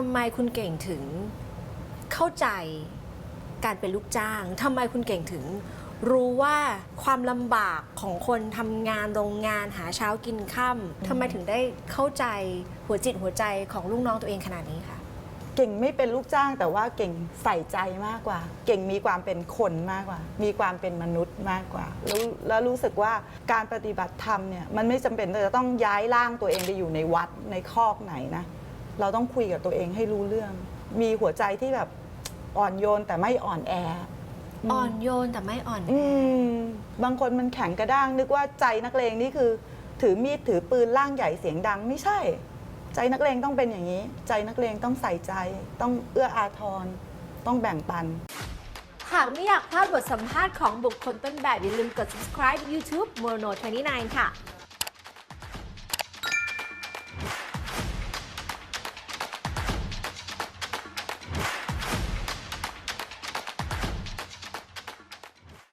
ทำไมคุณเก่งถึงเข้าใจการเป็นลูกจ้างทำไมคุณเก่งถึงรู้ว่าความลำบากของคนทำงานโรงงานหาเช้ากินค่ำทำไมถึงได้เข้าใจหัวจิตหัวใจของลูกน้องตัวเองขนาดนี้คะเก่งไม่เป็นลูกจ้างแต่ว่าเก่งใส่ใจมากกว่า เก่งมีความเป็นคนมากกว่า มีความเป็นมนุษย์มากกว่า แล้วแล้วรู้สึกว่าการปฏิบัติธรรมเนี่ยมันไม่จำเป็นจะต้องย้ายร่างตัวเองไปอยู่ในวัดในคอกไหนนะ เราต้องคุยกับตัวเองให้รู้เรื่อง มีหัวใจที่แบบอ่อนโยนแต่ไม่อ่อนแออ่อนโยนแต่ไม่อ่อนแออืมบางคนมันแข็งกระด้างนึกว่าใจนักเลงนี่คือ ถือมีดถือปืนร่างใหญ่เสียงดังไม่ใช่ ใจนักเลงต้องเป็นอย่างนี้ ใจนักเลงต้องใส่ใจ ต้องเอื้ออาทร ต้องแบ่งปัน หากไม่อยากพลาดบทสัมภาษณ์ของบุคคลต้นแบบอย่าลืมกด subscribe YouTube Mono 29 ค่ะ